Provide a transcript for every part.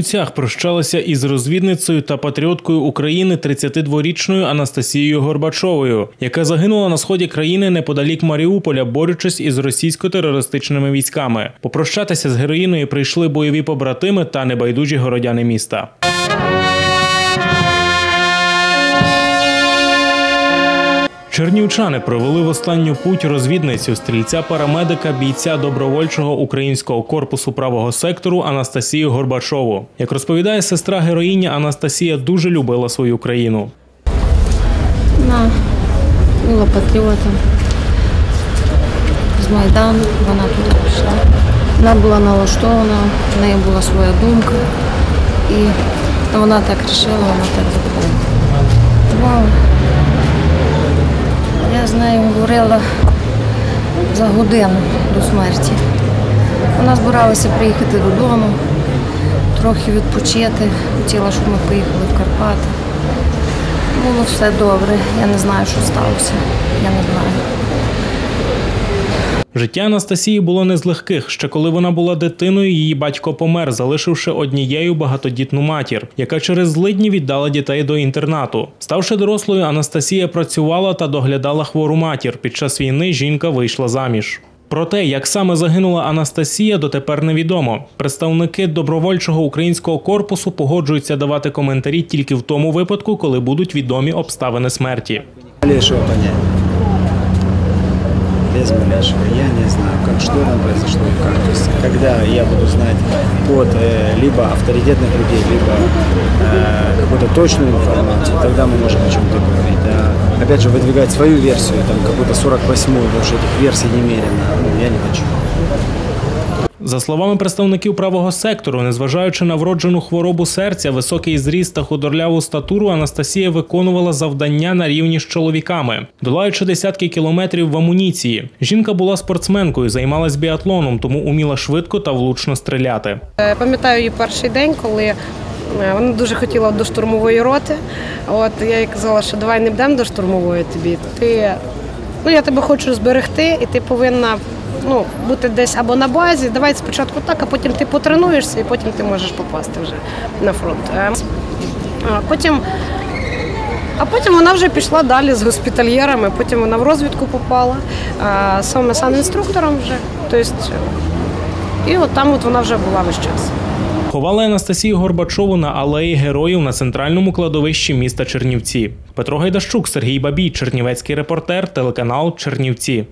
Чернівцях прощалися із розвідницею та патріоткою України 32-річною Анастасією Горбачовою, яка загинула на сході країни неподалік Маріуполя, борючись із російсько-терористичними військами. Попрощатися з героїною прийшли бойові побратими та небайдужі городяни міста. Чернівчани провели в останню путь розвідницю стрільця парамедика бійця добровольчого українського корпусу правого сектору Анастасію Горбачову. Як розповідає сестра героїні, Анастасія дуже любила свою країну. Вона була патріотом з Майдану, вона туди пішла. Вона була налаштована, в неї була своя думка. І вона так вирішила, вона так зробила. Нею говорила за годину до смерті. Вона збиралася приїхати додому, трохи відпочити. Хотіла, щоб ми поїхали в Карпати. Було все добре. Я не знаю, що сталося. Я не знаю. Життя Анастасії було не з легких. Ще коли вона була дитиною, її батько помер, залишивши однією багатодітну матір, яка через злидні віддала дітей до інтернату. Ставши дорослою, Анастасія працювала та доглядала хвору матір. Під час війни жінка вийшла заміж. Про те, як саме загинула Анастасія, дотепер невідомо. Представники добровольчого українського корпусу погоджуються давати коментарі тільки в тому випадку, коли будуть відомі обставини смерті. Без малейшего. Я не знаю, как что там произошло и как. То есть, когда я буду знать от э, либо авторитетных людей, либо э, какую-то точную информацию, тогда мы можем о чем-то говорить. А опять же, выдвигать свою версию, там какую-то 48-ю, потому что этих версий немерено, ну, я не хочу. За словами представників правого сектору, незважаючи на вроджену хворобу серця, високий зріст та худорляву статуру, Анастасія виконувала завдання на рівні з чоловіками, долаючи десятки кілометрів в амуніції. Жінка була спортсменкою, займалась біатлоном, тому уміла швидко та влучно стріляти. Е, Пам'ятаю її перший день, коли е, вона дуже хотіла до штурмової роти. От я їй казала, що давай не йдемо до штурмової тобі. Ти ну я тебе хочу зберегти, і ти повинна ну, бути десь або на базі. Давай спочатку так, а потім ти потренуєшся, і потім ти можеш попасти вже на фронт. Е, а Потім. А потім вона вже пішла далі з госпітальєрами, потім вона в розвідку попала, а, саме санінструктором вже. Тобто, і от там от вона вже була весь час. Ховали Анастасію Горбачову на алеї героїв на центральному кладовищі міста Чернівці. Петро Гайдащук, Сергій Бабій, Чернівецький репортер, телеканал Чернівці.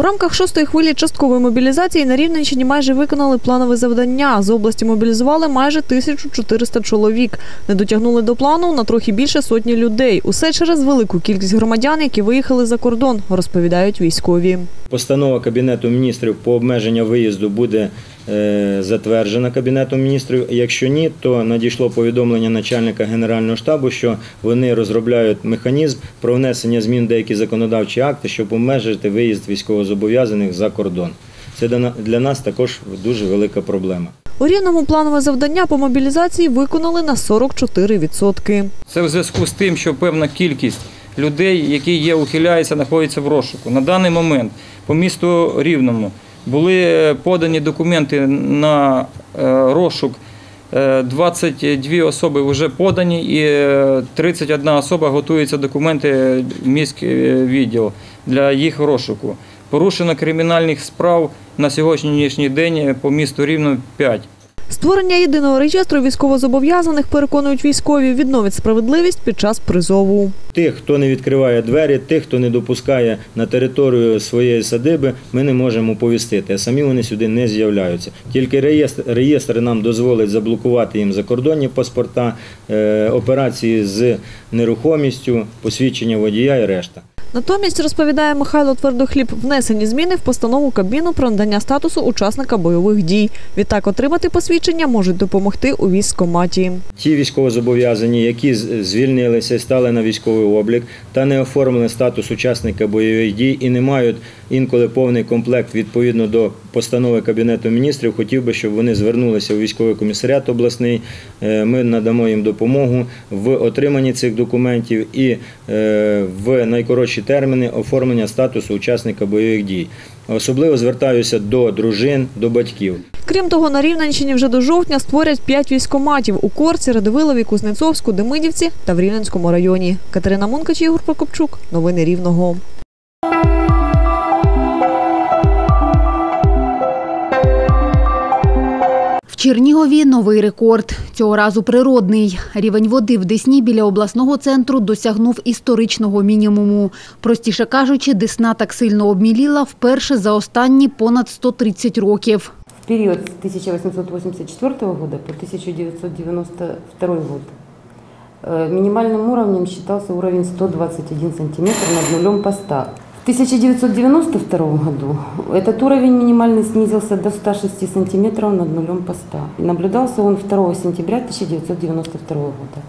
У рамках шостої хвилі часткової мобілізації на Рівненщині майже виконали планове завдання. З області мобілізували майже 1400 чоловік. Не дотягнули до плану на трохи більше сотні людей. Усе через велику кількість громадян, які виїхали за кордон, розповідають військові. Постанова Кабінету міністрів по обмеженню виїзду буде затверджена Кабінетом міністрів. Якщо ні, то надійшло повідомлення начальника Генерального штабу, що вони розробляють механізм про внесення змін в деякі законодавчі акти, щоб обмежити виїзд військовозобов'язаних за кордон. Це для для нас також дуже велика проблема. У Рівному планове завдання по мобілізації виконали на 44%. Це в зв'язку з тим, що певна кількість людей, які є ухиляються, знаходяться в розшуку. На даний момент по місту Рівному були подані документи на е, розшук. Е, 22 особи вже подані і е, 31 особа готується документи в міський відділ для їх розшуку. Порушено кримінальних справ на сьогоднішній день по місту Рівно 5. Створення єдиного реєстру військовозобов'язаних, переконують військові, відновить справедливість під час призову. Тих, хто не відкриває двері, тих, хто не допускає на територію своєї садиби, ми не можемо повістити, а самі вони сюди не з'являються. Тільки реєстр, реєстр нам дозволить заблокувати їм закордонні паспорта, е, операції з нерухомістю, посвідчення водія і решта. Натомість, розповідає Михайло Твердохліб, внесені зміни в постанову Кабміну про надання статусу учасника бойових дій. Відтак отримати посвідчення можуть допомогти у військкоматі. Ті військовозобов'язані, які звільнилися стали на військовий облік та не оформили статус учасника бойових дій і не мають інколи повний комплект відповідно до постанови Кабінету міністрів. Хотів би, щоб вони звернулися у військовий комісаріат обласний. Е, Ми надамо їм допомогу в отриманні цих документів і е, в найкоротші терміни оформлення статусу учасника бойових дій. Особливо звертаюся до дружин, до батьків. Крім того, на Рівненщині вже до жовтня створять п'ять військоматів у Корці, Радивилові, Кузнецовську, Демидівці та в Рівненському районі. Катерина Мункач, Ігор Прокопчук. Новини Рівного. Чернігові новий рекорд. Цього разу природний. Рівень води в Десні біля обласного центру досягнув історичного мінімуму. Простіше кажучи, Десна так сильно обміліла вперше за останні понад 130 років. в период с 1884 года по 1992 год э, минимальным уровнем считался уровень 121 сантиметр над нулем поста. В 1992 году этот уровень минимальный снизился до 106 сантиметров над нулем поста. И наблюдался он 2 сентября 1992 года.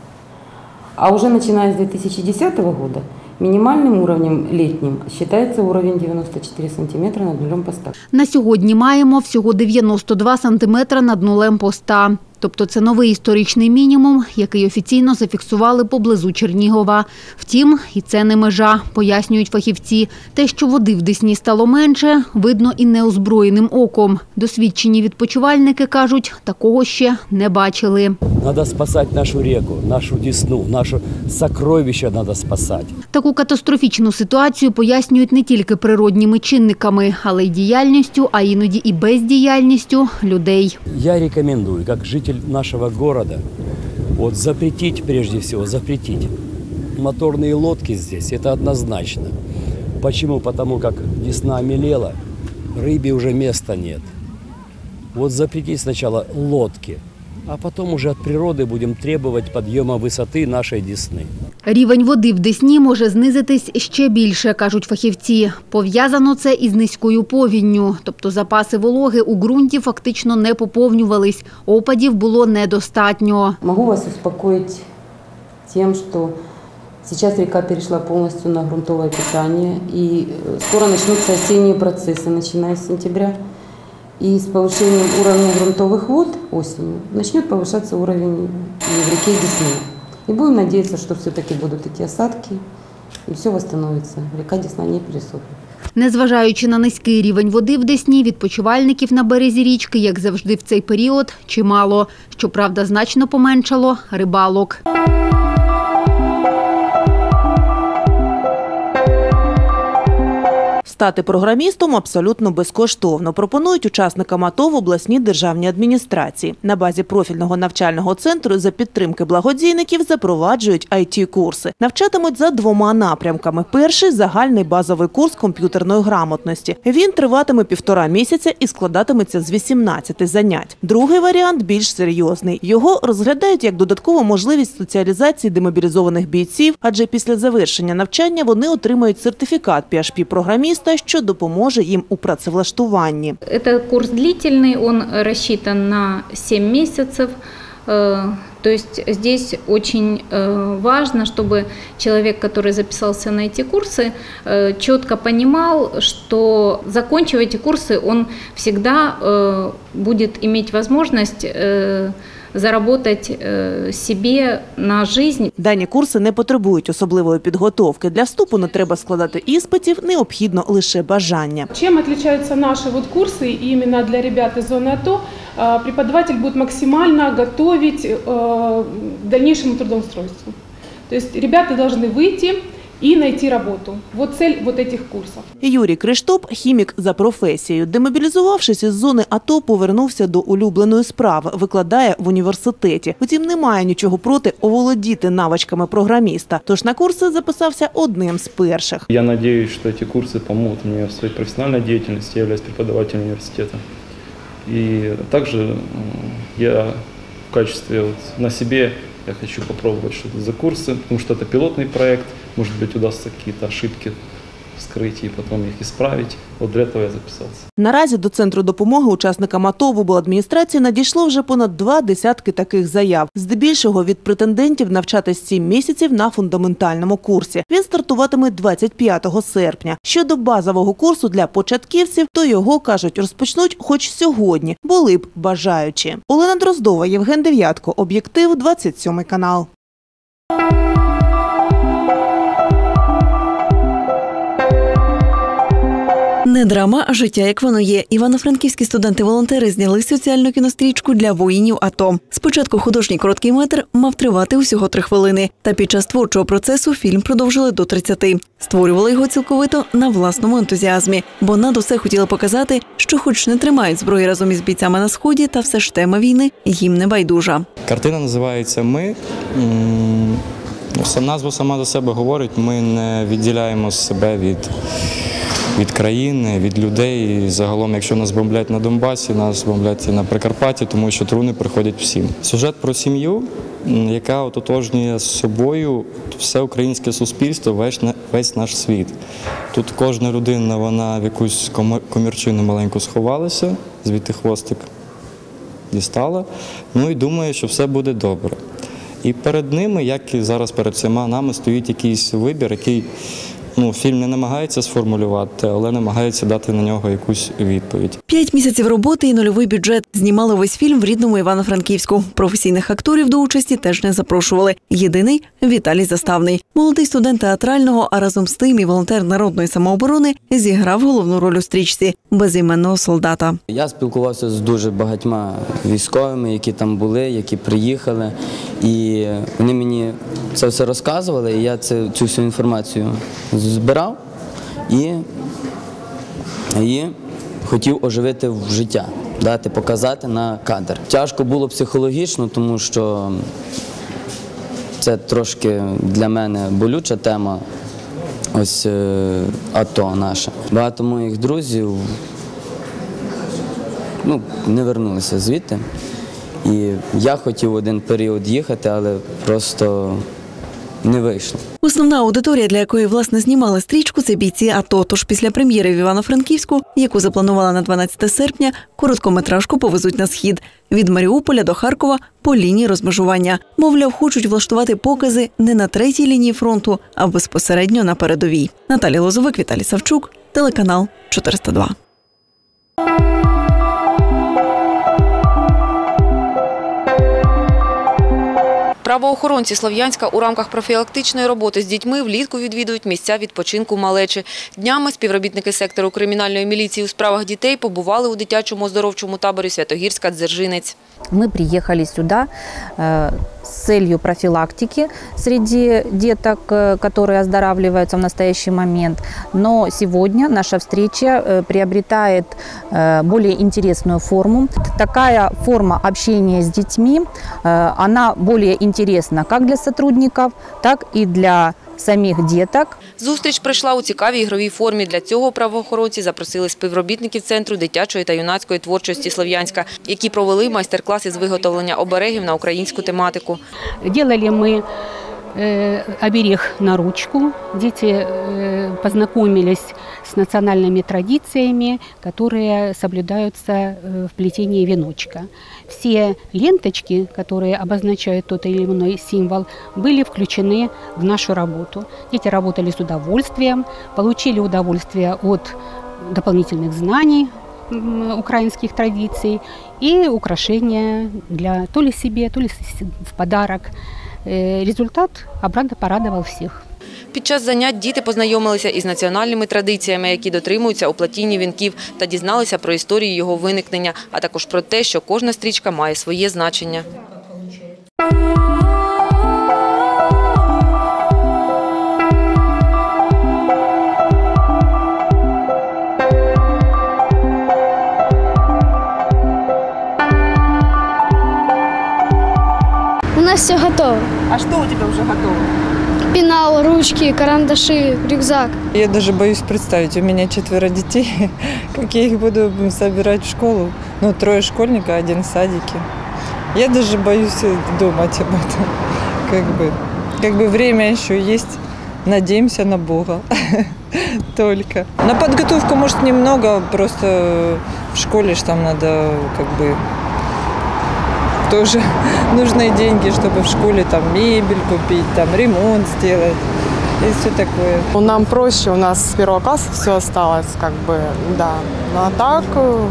А уже начиная с 2010 года минимальным уровнем летним считается уровень 94 сантиметра над нулем поста. На сьогодні маємо всього 92 сантиметра над нулем поста. Тобто це новий історичний мінімум, який офіційно зафіксували поблизу Чернігова. Втім, і це не межа, пояснюють фахівці. Те, що води в Десні стало менше, видно і неозброєним оком. Досвідчені відпочивальники кажуть, такого ще не бачили. Надо спасать нашу реку, нашу Десну, наше сокровище надо спасать. Таку катастрофічну ситуацію пояснюють не тільки природніми чинниками, але й діяльністю, а іноді і бездіяльністю людей. Я рекомендую, как житель нашего города, вот запретить, прежде всего, запретить моторные лодки здесь, это однозначно. Почему? Потому как Десна омелела, рыбе уже места нет. Вот запретить сначала лодки, а потом уже от природы будем требовать подъема высоты нашей Десны. Рівень води в Десні може знизитись ще більше, кажуть фахівці. Пов'язано це із низькою повінню, тобто запаси вологи у ґрунті фактично не поповнювались, опадів було недостатньо. Могу вас успокоить тем, что сейчас река перешла полностью на грунтовое питание, и э, скоро начнутся осенние процессы, начиная с сентября. И с повышением уровня грунтовых вод осенью начнет повышаться уровень и в реке Десны. И будем надеяться, что все-таки будут эти осадки, и все восстановится. Река Десна не пересохнет. Незважаючи на низький рівень води в Десні, відпочивальників на березі річки, як завжди в цей період, чимало. Щоправда, значно поменшало рибалок. Стати програмістом абсолютно безкоштовно пропонують учасникам АТО в обласній державній адміністрації. На базі профільного навчального центру за підтримки благодійників запроваджують it курси Навчатимуть за двома напрямками. Перший загальний базовий курс комп'ютерної грамотності. Він триватиме півтора місяця і складатиметься з 18 занять. Другий варіант більш серйозний. Його розглядають як додаткову можливість соціалізації демобілізованих бійців, адже після завершення навчання вони отримають сертифікат PHP-програміста, що допоможе їм у працевлаштуванні. Это курс длительный, он рассчитан на 7 месяцев. Э, То есть здесь очень э, важно, чтобы человек, который записался на эти курсы, э, четко понимал, что закончив эти курсы, он всегда э, будет иметь возможность э, заработать э, себе на жизнь. Дані курси не потребують особливої підготовки. Для вступу не треба складати іспитів, необхідно лише бажання. Чем отличаются наши вот курсы именно для ребят из зоны АТО? А, Преподаватель будет максимально готовить э, к дальнейшему трудоустройству. То есть ребята должны выйти и найти работу. Вот цель вот этих курсов. Юрій Криштоп – хімік за професією. Демобілізувавшись із зони АТО, повернувся до улюбленої справи, викладає в університеті. Втім, немає нічого проти оволодіти навичками програміста. Тож на курси записався одним з перших. Я надеюсь, что эти курсы помогут мне в своей профессиональной деятельности. Я являюсь преподавателем университета. И также м, я в качестве вот на себе я хочу попробовать что-то за курсы, потому что это пилотный проект. Может быть, удастся какие-то ошибки вскрыть и потом их исправить. Вот для этого я записался. Наразі до центру допомоги учасникам АТО в обладміністрації надійшло вже понад два десятки таких заяв. Здебільшого від претендентів навчатись 7 місяців на фундаментальному курсі. Він стартуватиме 25 серпня. Щодо базового курсу для початківців, то його кажуть розпочнуть хоч сьогодні, були б бажаючі. Олена Дроздова, Євген Дев'ятко, об'єктив 27 канал. Не драма, а життя, як воно є. Івано-франківські студенти-волонтери зняли соціальну кінострічку для воїнів АТО. Спочатку художній короткий метр мав тривати усього три хвилини. Та під час творчого процесу фільм продовжили до 30. Створювали його цілковито на власному ентузіазмі, бо над усе хотіли показати, що, хоч не тримають зброї разом із бійцями на сході, та все ж тема війни їм не байдужа. Картина називається Ми. Ну, назва сама за себе говорить. Ми не відділяємо себе від, від країни, від людей. Загалом, якщо нас бомблять на Донбасі, нас бомблять і на Прикарпатті, тому що труни приходять всім. Сюжет про сім'ю, яка ототожнює з собою все українське суспільство, весь, весь наш світ. Тут кожна людина вона в якусь комірчину маленьку сховалася, звідти хвостик дістала. Ну і думає, що все буде добре. І перед ними, як і зараз перед всіма нами, стоїть якийсь вибір, який ну, фільм не намагається сформулювати, але намагається дати на нього якусь відповідь. П'ять місяців роботи і нульовий бюджет. Знімали весь фільм в рідному Івано-Франківську. Професійних акторів до участі теж не запрошували. Єдиний Віталій Заставний. Молодий студент театрального, а разом з тим і волонтер народної самооборони зіграв головну роль у стрічці безіменного солдата. Я спілкувався з дуже багатьма військовими, які там були, які приїхали, і вони мені це все розказували, і я це, цю всю інформацію збирав і, і хотів оживити в життя, дати, показати на кадр. Тяжко було психологічно, тому що це трошки для мене болюча тема. Ось е, АТО наше. Багато моїх друзів ну, не вернулися звідти. І я хотів один період їхати, але просто не вийшло. Основна аудиторія, для якої власне знімали стрічку, це бійці АТО. Тож після прем'єри в Івано-Франківську, яку запланувала на 12 серпня, короткометражку повезуть на схід від Маріуполя до Харкова по лінії розмежування. Мовляв, хочуть влаштувати покази не на третій лінії фронту, а безпосередньо на передовій. Наталія Лозовик, Віталій Савчук, телеканал 402. Правоохоронці Слов'янська у рамках профілактичної роботи з дітьми влітку відвідують місця відпочинку малечі. Днями співробітники сектору кримінальної міліції у справах дітей побували у дитячому оздоровчому таборі Святогірська Дзержинець. Мы приехали сюда э, с целью профилактики среди деток, э, которые оздоравливаются в настоящий момент. Но сегодня наша встреча э, приобретает более интересную форму. Такая форма общения с детьми, она более интересна как для сотрудников, так и для самих деток. Зустріч прийшла у цікавій ігровій формі. Для цього правоохоронці запросили співробітників Центру дитячої та юнацької творчості Слов'янська, які провели майстер-класи з виготовлення оберегів на українську тематику. Делали мы э, оберег на ручку. Дети э, познакомились с национальными традициями, которые соблюдаются э, в плетении веночка. Все ленточки, которые обозначают тот или иной символ, были включены в нашу работу. Дети работали с удовольствием, получили удовольствие от дополнительных знаний украинских традиций и украшения для то ли себе, то ли в подарок. Э, Результат обрадо- порадовал всех. Під час занять діти познайомилися із національними традиціями, які дотримуються у платінні вінків, та дізналися про історію його виникнення, а також про те, що кожна стрічка має своє значення. У нас все готово. А что у тебя уже готово? Пенал, ручки, карандаши, рюкзак. Я даже боюсь представить, у меня четверо детей, как я их буду собирать в школу. Ну, трое школьников, один в садике. Я даже боюсь думать об этом. Как бы, как бы время еще есть. Надеемся на Бога. только. На подготовку, может, немного, просто в школе ж там надо как бы тоже нужны деньги, чтобы в школе там мебель купить, там ремонт сделать и все такое. Нам проще, у нас с первого класса все осталось, как бы, да. Ну а так э,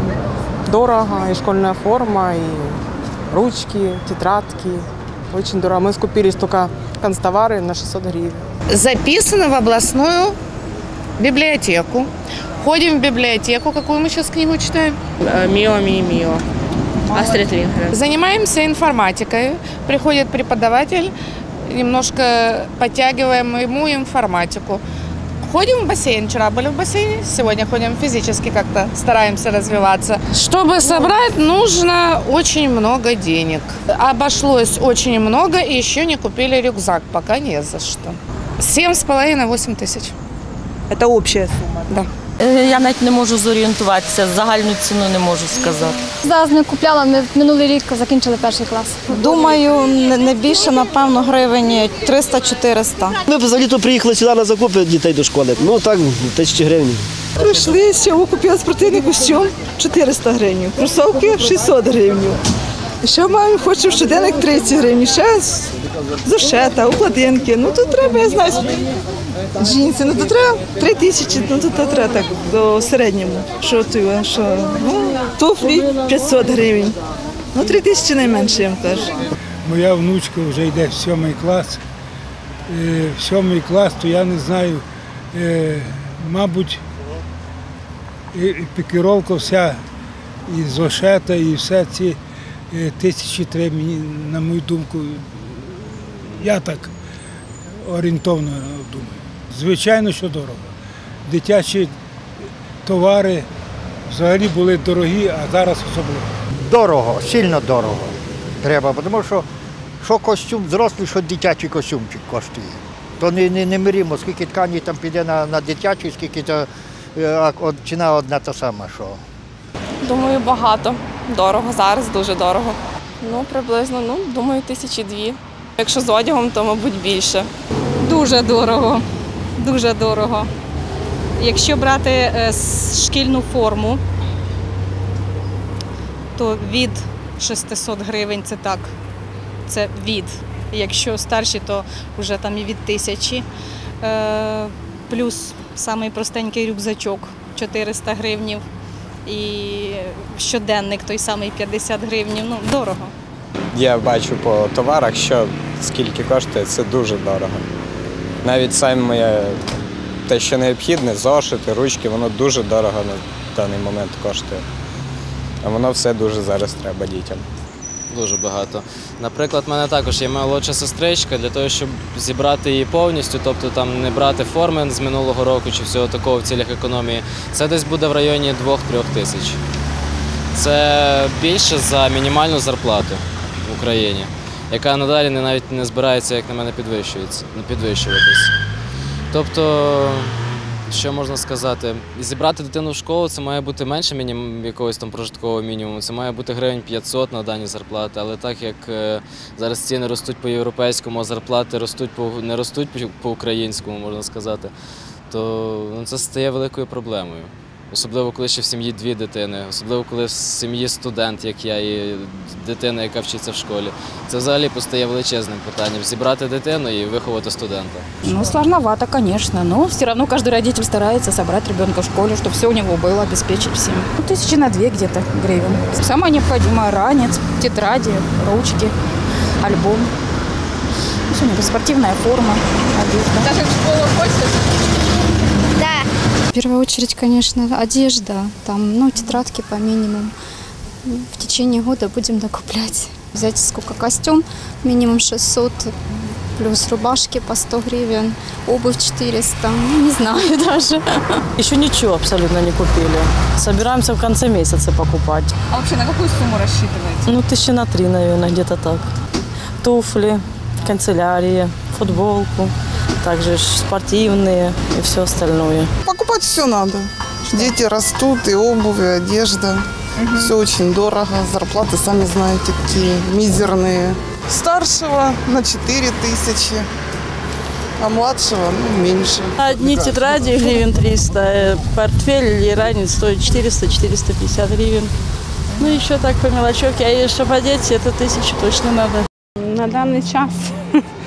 дорого, и школьная форма, и ручки, тетрадки. Очень дорого. Мы скупились только констовары на 600 гривен. записаны в областную библиотеку. Ходим в библиотеку. Какую мы сейчас книгу читаем? Мио, ми, мио. Астрид Лингрен. Занимаемся информатикой. Приходит преподаватель, немножко подтягиваем ему информатику. Ходим в бассейн. Вчера были в бассейне, сегодня ходим физически как-то, стараемся развиваться. Чтобы собрать, нужно очень много денег. Обошлось очень много, и еще не купили рюкзак, пока не за что. Семь с половиной, восемь тысяч. Це обща сума? Да. Е, Я навіть не можу зорієнтуватися, загальну ціну не можу сказати. Зараз не купляла, ми минулий рік закінчили перший клас. Думаю, не більше, напевно, гривень 300-400. Ми взагалі то приїхали сюди на закупи дітей до школи. Ну так, тисячі гривень. Прийшли, сьогодні купила спортивний костюм 400 гривень, кросовки 600 гривень. Ще маємо, хочемо щоденник 30 гривень, ще з- зошета, укладинки. Ну тут треба, я знаю, джинси, ну тут треба 3 тисячі, ну тут треба так до середньому. Що ти, що, ну, туфлі 500 гривень. Ну 3 тисячі найменше, я вам кажу. Моя внучка вже йде в сьомий клас. Е, В сьомий клас, то я не знаю, е, мабуть, пікіровка вся, і зошета, і все ці е, тисячі мені, на мою думку, я так орієнтовно думаю. Звичайно, що дорого. Дитячі товари взагалі були дорогі, а зараз особливо. Дорого, сильно дорого. Треба, тому що що костюм взрослий, що дитячий костюмчик коштує. То не, не, не миримо, скільки ткані там піде на, на дитячий, скільки то е, от, ціна одна та сама. Що. Думаю, багато. Дорого зараз, дуже дорого. Ну, приблизно, ну, думаю, тисячі дві. Якщо з одягом, то, мабуть, більше. Дуже дорого. Дуже дорого. Якщо брати е, шкільну форму, то від 600 гривень це так. Це від. Якщо старші, то вже там і від тисячі. Е, Плюс самий простенький рюкзачок 400 гривнів. І щоденник той самий 50 гривнів. Ну, дорого. Я бачу по товарах, що скільки коштує, це дуже дорого. Навіть саме те, що необхідне, зошити, ручки, воно дуже дорого на даний момент коштує. А воно все дуже зараз треба дітям. Дуже багато. Наприклад, в мене також є молодша сестричка для того, щоб зібрати її повністю, тобто там не брати форми з минулого року чи всього такого в цілях економії. Це десь буде в районі 2-3 тисяч. Це більше за мінімальну зарплату Україні, яка надалі навіть не збирається, як на мене, підвищується, не підвищуватись. Тобто, що можна сказати, зібрати дитину в школу це має бути менше мінімум якогось там прожиткового мінімуму. Це має бути гривень 500 на дані зарплати. Але так як е, зараз ціни ростуть по європейському, а зарплати ростуть по не ростуть по- по українському, можна сказати, то ну, це стає великою проблемою Особливо, коли ще в сім'ї дві дитини, особливо коли в сім'ї студент, як я, і дитина, яка вчиться в школі. Це взагалі постає величезним питанням зібрати дитину і виховати студента. Ну, сложновато, конечно, но все равно каждый родитель старается собрать ребенка в школе, чтобы все у него было, обеспечить всем. Ну, тысячи на две где-то гривен. Самое необходимое – ранец, тетради, ручки, альбом. Ну, что-нибудь, спортивная форма, одежда. Даже в школу хочешь? В первую очередь, конечно, одежда, там, ну, тетрадки по минимуму. В течение года будем докуплять. Взять сколько костюм, минимум 600, плюс рубашки по 100 гривен, обувь 400, ну, не знаю даже. Еще ничего абсолютно не купили. Собираемся в конце месяца покупать. А вообще на какую сумму рассчитываете? Ну, тысячи на три, наверное, где-то так. Туфли, канцелярии, футболку, также спортивные и все остальное. Покупать все надо. Дети растут, и обувь, и одежда. Все очень дорого. Зарплаты, сами знаете, какие мизерные. Старшего на 4 тысячи. а младшего ну, меньше. Одни тетради гривен 300, э, портфель или ранец стоит 400-450 гривен. Ну, еще так по мелочевке, а чтобы одеть, это тысячу точно надо. На даний час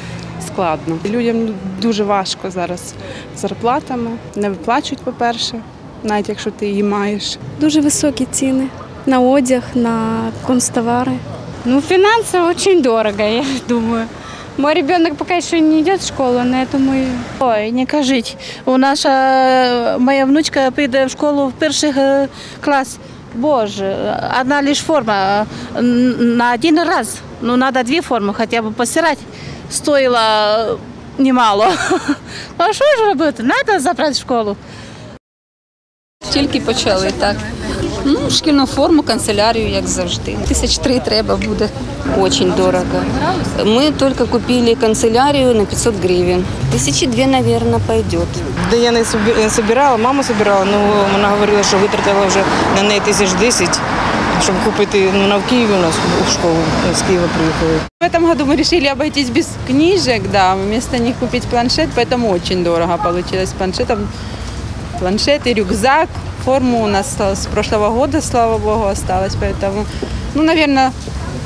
складно. Людям дуже важко зараз з зарплатами. Не виплачують, по-перше, навіть якщо ти її маєш. Дуже высокие цены на одяг, на констовары. Ну, финансово очень дорого, я думаю. Мой ребенок пока еще не идет в школу, но я думаю... Ой, не кажіть. У наша моя внучка піде в школу в перший е, клас. Боже, одна лишь форма е, н- на один раз. Ну, надо две формы хотя бы постирать. Стоило немало. А що ж робити? Надо забрати в школу. Тільки почали так. Ну, шкільну форму, канцелярію, як завжди. Тисяч три треба буде. Очень дорого. Мы только купили канцелярию на 500 гривен. Тысячи две, наверное, пойдет. Де я не собі- не собирала, мама собирала, ну вона говорила, що витратила вже на неї тисяч десять, щоб купити ну, на в Києві у нас в школу з Києва приїхали. В этом году мы решили обойтись без книжек, да, вместо них купить планшет, поэтому очень дорого получилось с планшетом. Планшет и рюкзак. Форму у нас осталось с прошлого года, слава богу, осталось, поэтому, ну, наверное,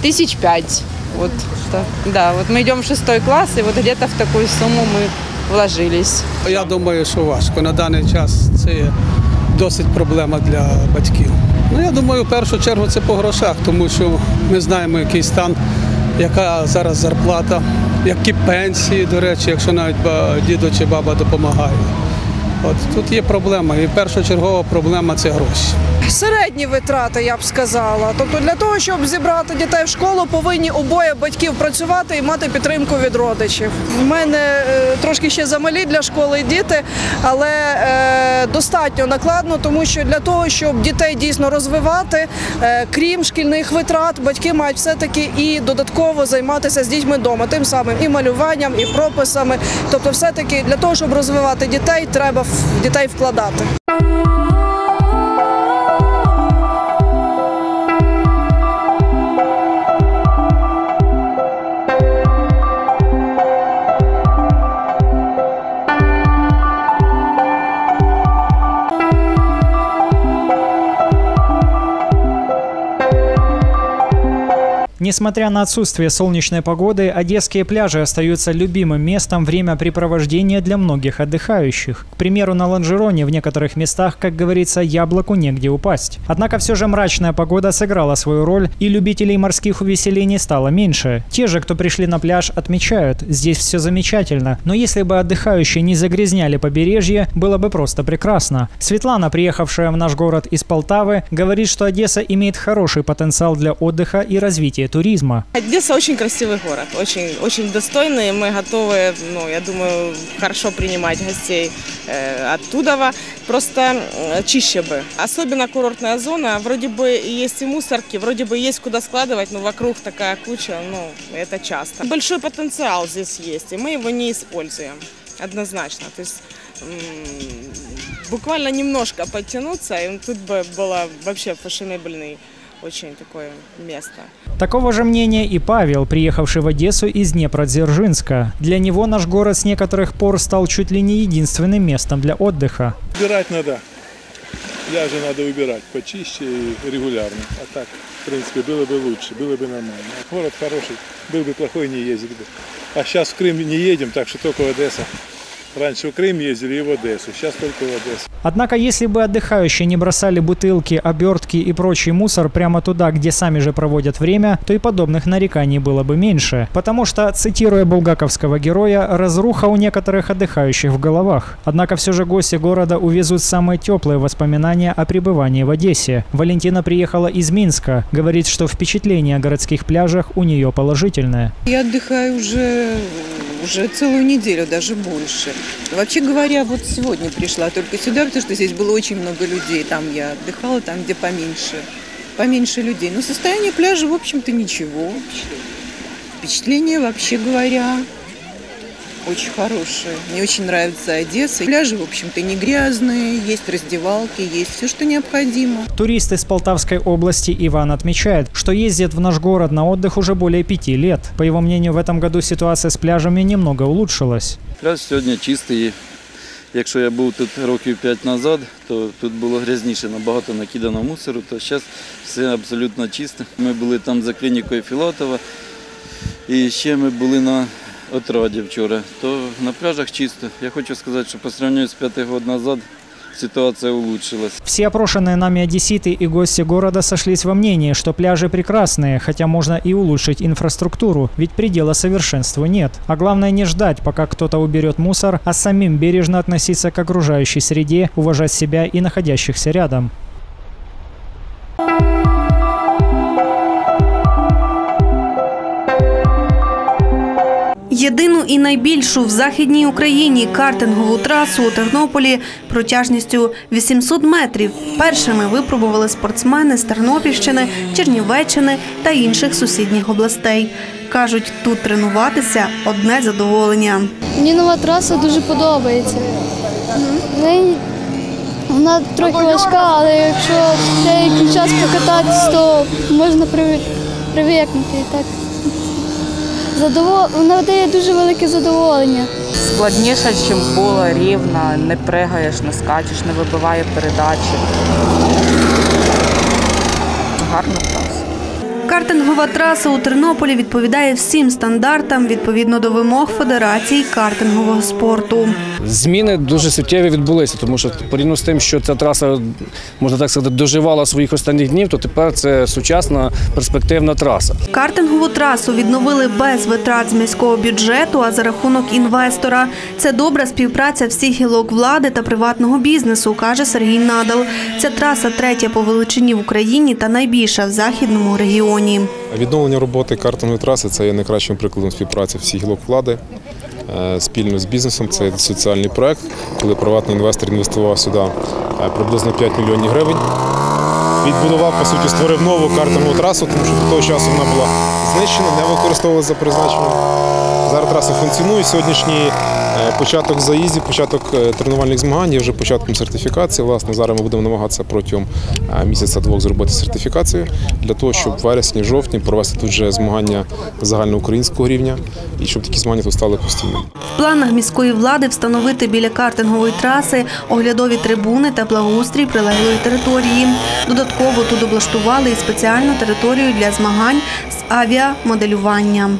тысяч пять. Вот, так, да, вот мы идем в шестой класс, и вот где-то в такую сумму мы вложились. Я думаю, що важко. На даний час це є досить проблема для батьків. Ну, я думаю, в першу чергу це по грошах, тому що ми знаємо, який стан, яка зараз зарплата, які пенсії, до речі, якщо навіть дідо чи баба допомагає. От тут є проблема, і першочергова проблема це гроші. Середні витрати, я б сказала. Тобто для того, щоб зібрати дітей в школу, повинні обоє батьків працювати і мати підтримку від родичів. У мене е, трошки ще замалі для школи діти, але е, достатньо накладно, тому що для того, щоб дітей дійсно розвивати, е, крім шкільних витрат, батьки мають все-таки і додатково займатися з дітьми вдома, тим самим і малюванням, і прописами. Тобто, все-таки для того, щоб розвивати дітей, треба в дітей вкладати. Несмотря на отсутствие солнечной погоды, одесские пляжи остаются любимым местом времяпрепровождения для многих отдыхающих. К примеру, на Ланжероне в некоторых местах, как говорится, яблоку негде упасть. Однако все же мрачная погода сыграла свою роль, и любителей морских увеселений стало меньше. Те же, кто пришли на пляж, отмечают, здесь все замечательно, но если бы отдыхающие не загрязняли побережье, было бы просто прекрасно. Светлана, приехавшая в наш город из Полтавы, говорит, что Одесса имеет хороший потенциал для отдыха и развития туризма. Одесса очень красивый город, очень, очень достойный. Мы готовы, ну, я думаю, хорошо принимать гостей э, оттуда. Просто э, чище бы. Особенно курортная зона. Вроде бы и есть и мусорки, вроде бы есть куда складывать, но вокруг такая куча, ну, это часто. Большой потенциал здесь есть, и мы его не используем. Однозначно. То есть м, буквально немножко подтянуться, и тут бы было вообще фashionableный очень такое место. Такого же мнения и Павел, приехавший в Одессу из Днепродзержинска. Для него наш город с некоторых пор стал чуть ли не единственным местом для отдыха. Убирать надо. Пляжи надо убирать почище и регулярно. А так, в принципе, было бы лучше, было бы нормально. Город хороший, был бы плохой, не ездили бы. А сейчас в Крым не едем, так что только в Одесса. Раньше в Крым ездили и в Одессу, сейчас только в Одессу. Однако, если бы отдыхающие не бросали бутылки, обертки и прочий мусор прямо туда, где сами же проводят время, то и подобных нареканий было бы меньше. Потому что, цитируя булгаковского героя, разруха у некоторых отдыхающих в головах. Однако все же гости города увезут самые теплые воспоминания о пребывании в Одессе. Валентина приехала из Минска. Говорит, что впечатление о городских пляжах у нее положительное. Я отдыхаю уже, уже целую неделю, даже больше. Вообще говоря, вот сегодня пришла только сюда, потому что здесь было очень много людей. Там я отдыхала, там, где поменьше, поменьше людей. Но состояние пляжа, в общем-то, ничего. Впечатление, вообще говоря, очень хорошие. Мне очень нравится Одесса. Пляжи, в общем-то, не грязные, есть раздевалки, есть все, что необходимо. Турист из Полтавской области Иван отмечает, что ездит в наш город на отдых уже более пяти лет. По его мнению, в этом году ситуация с пляжами немного улучшилась. Пляж сьогодні чистий. Якщо я був тут років 5 назад, то тут було грязніше, набагато накидано мусору, то зараз все абсолютно чисто. Ми були там за клінікою Філатова, і ще ми були на отраді вчора. То на пляжах чисто. Я хочу сказати, що по сравнению з 5 років назад ситуация улучшилась. Все опрошенные нами одесситы и гости города сошлись во мнении, что пляжи прекрасные, хотя можно и улучшить инфраструктуру, ведь предела совершенству нет. А главное не ждать, пока кто-то уберет мусор, а самим бережно относиться к окружающей среде, уважать себя и находящихся рядом. Єдину і найбільшу в західній Україні картингову трасу у Тернополі протяжністю 800 метрів першими випробували спортсмени з Тернопільщини, Чернівеччини та інших сусідніх областей. Кажуть, тут тренуватися одне задоволення. Мені нова траса дуже подобається. Вона трохи важка, але якщо деякий час покататись, то можна привик- привикнути. і Так. Задовол... Вона дає дуже велике задоволення. Складніше, ніж було, рівна, не пригаєш, не скачеш, не вибиває передачі. Гарно траса. Картингова траса у Тернополі відповідає всім стандартам відповідно до вимог Федерації картингового спорту. Зміни дуже суттєві відбулися, тому що порівняно з тим, що ця траса, можна так сказати, доживала своїх останніх днів, то тепер це сучасна перспективна траса. Картингову трасу відновили без витрат з міського бюджету, а за рахунок інвестора. Це добра співпраця всіх гілок влади та приватного бізнесу, каже Сергій Надал. Ця траса третя по величині в Україні та найбільша в західному регіоні. Відновлення роботи картингової траси це є найкращим прикладом співпраці всіх гілок влади е, спільно з бізнесом. Це соціальний проект, коли приватний інвестор інвестував сюди е, приблизно 5 мільйонів гривень. Відбудував, по суті, створив нову картингову трасу, тому що до того часу вона була знищена, не використовувалася за призначенням. Зараз траса функціонує. Сьогоднішній початок заїздів, початок е, тренувальних змагань є вже початком сертифікації. Власне, зараз ми будемо намагатися протягом е, місяця-двох зробити сертифікацію для того, щоб в вересні, жовтні провести тут вже змагання загальноукраїнського рівня і щоб такі змагання тут стали постійними. В планах міської влади встановити біля картингової траси оглядові трибуни та благоустрій прилеглої території. Додатково тут облаштували і спеціальну територію для змагань з авіамоделювання.